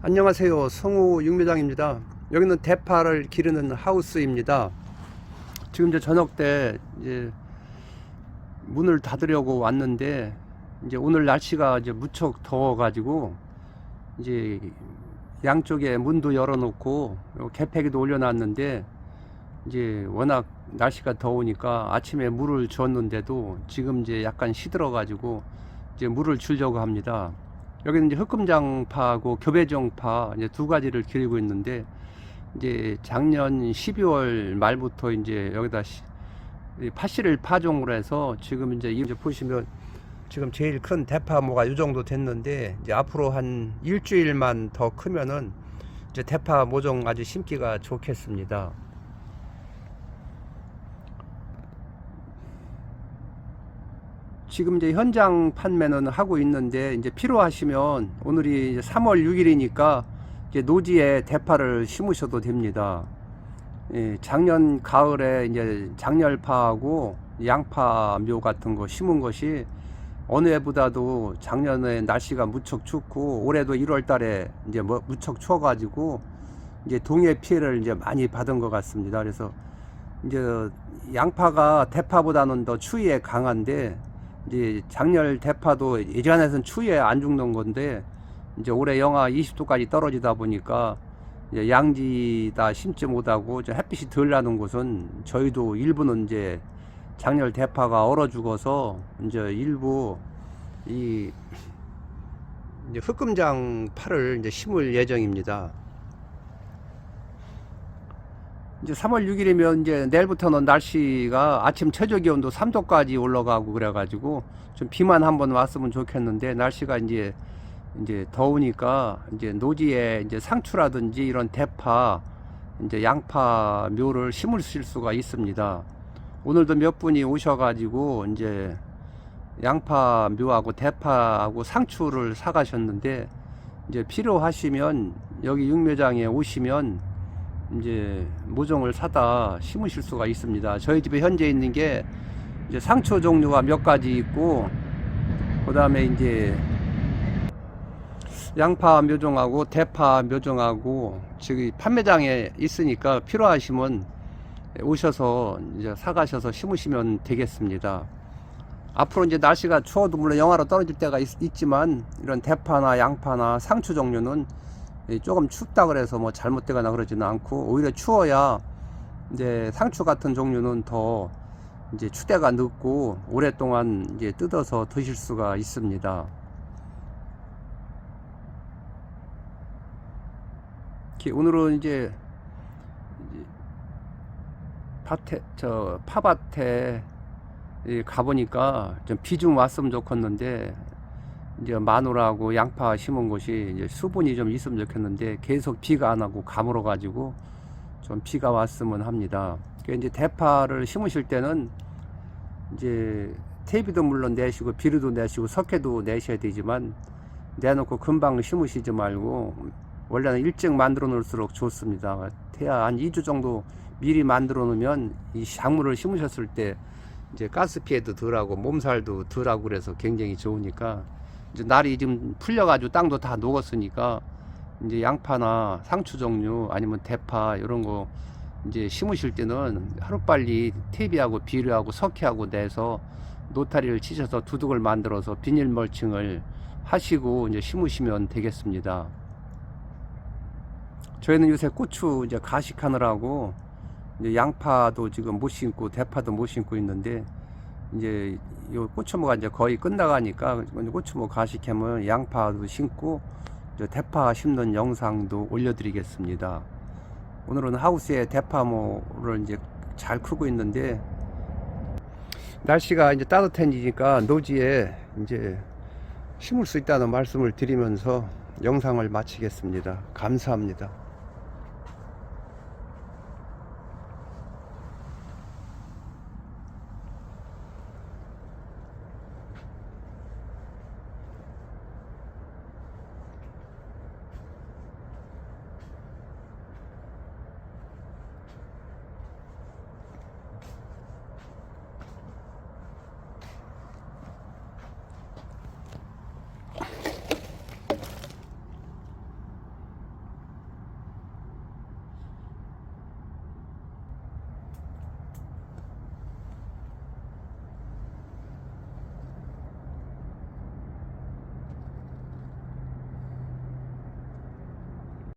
안녕하세요. 성우 육묘장입니다. 여기는 대파를 기르는 하우스입니다. 지금 이제 저녁 때 이제 문을 닫으려고 왔는데 이제 오늘 날씨가 이제 무척 더워가지고 이제 양쪽에 문도 열어놓고 요 개폐기도 올려놨는데 이제 워낙 날씨가 더우니까 아침에 물을 줬는데도 지금 이제 약간 시들어가지고 이제 물을 주려고 합니다. 여기는 이제 흑금장파하고 교배종파 이제 두 가지를 기르고 있는데 이제 작년 12월 말부터 이제 여기다 파씨를 파종을 해서 지금 이제 이제 보시면 지금 제일 큰 대파모가 이 정도 됐는데 이제 앞으로 한 일주일만 더 크면은 이제 대파 모종 아주 심기가 좋겠습니다. 지금 이제 현장 판매는 하고 있는데 이제 필요하시면 오늘이 이제 3월 6일이니까 이제 노지에 대파를 심으셔도 됩니다. 예, 작년 가을에 이제 장렬파하고 양파 묘 같은 거 심은 것이 어느 해보다도 작년에 날씨가 무척 춥고 올해도 1월 달에 이제 뭐 무척 추워가지고 이제 동해 피해를 이제 많이 받은 것 같습니다. 그래서 이제 양파가 대파보다는 더 추위에 강한데 이제 작년 대파도 예전에는 추위에 안 죽는 건데 이제 올해 영하 20도까지 떨어지다 보니까 이제 양지다 심지 못하고 이제 햇빛이 덜 나는 곳은 저희도 일부는 이제 작년 대파가 얼어 죽어서 이제 일부 이 이제 흑금장 파를 이제 심을 예정입니다. 이제 3월 6일이면 이제 내일부터는 날씨가 아침 최저 기온도 3도까지 올라가고 그래가지고 좀 비만 한번 왔으면 좋겠는데 날씨가 이제 이제 더우니까 이제 노지에 이제 상추라든지 이런 대파 이제 양파 묘를 심으실 수가 있습니다. 오늘도 몇 분이 오셔가지고 이제 양파 묘하고 대파하고 상추를 사가셨는데 이제 필요하시면 여기 육묘장에 오시면 이제 모종을 사다 심으실 수가 있습니다. 저희 집에 현재 있는 게 이제 상추 종류가 몇 가지 있고 그 다음에 이제 양파 묘종하고 대파 묘종하고 지금 판매장에 있으니까 필요하시면 오셔서 이제 사가셔서 심으시면 되겠습니다. 앞으로 이제 날씨가 추워도 물론 영하로 떨어질 때가 있, 있지만 이런 대파나 양파나 상추 종류는 이 조금 춥다 그래서 뭐 잘못되거나 그러지는 않고 오히려 추워야 이제 상추 같은 종류는 더 이제 추대가 늦고 오랫동안 이제 뜯어서 드실 수가 있습니다. 오늘은 이제 밭에 저 파밭에 이 가보니까 좀 비 좀 왔으면 좋겠는데 이제 마늘하고 양파 심은 곳이 이제 수분이 좀 있으면 좋겠는데 계속 비가 안 하고 가물어 가지고 좀 비가 왔으면 합니다. 그 이제 대파를 심으실 때는 이제 테이프도 물론 내시고 비료도 내시고 석회도 내셔야 되지만 내놓고 금방 심으시지 말고 원래는 일찍 만들어 놓을수록 좋습니다. 태야 한 2주 정도 미리 만들어 놓으면 이 작물을 심으셨을 때 이제 가스 피해도 덜하고 몸살도 덜하고 그래서 굉장히 좋으니까 이제 날이 좀 풀려가지고 땅도 다 녹았으니까 이제 양파나 상추 종류 아니면 대파 이런 거 이제 심으실 때는 하루빨리 퇴비하고 비료하고 석회하고 내서 노타리를 치셔서 두둑을 만들어서 비닐 멀칭을 하시고 이제 심으시면 되겠습니다. 저희는 요새 고추 이제 가식하느라고 이제 양파도 지금 못 심고 대파도 못 심고 있는데 이제 요 고추모가 이제 거의 끝나가니까 고추모 가식하면 양파도 심고 대파 심는 영상도 올려드리겠습니다. 오늘은 하우스에 대파모를 이제 잘 크고 있는데 날씨가 이제 따뜻해지니까 노지에 이제 심을 수 있다는 말씀을 드리면서 영상을 마치겠습니다. 감사합니다.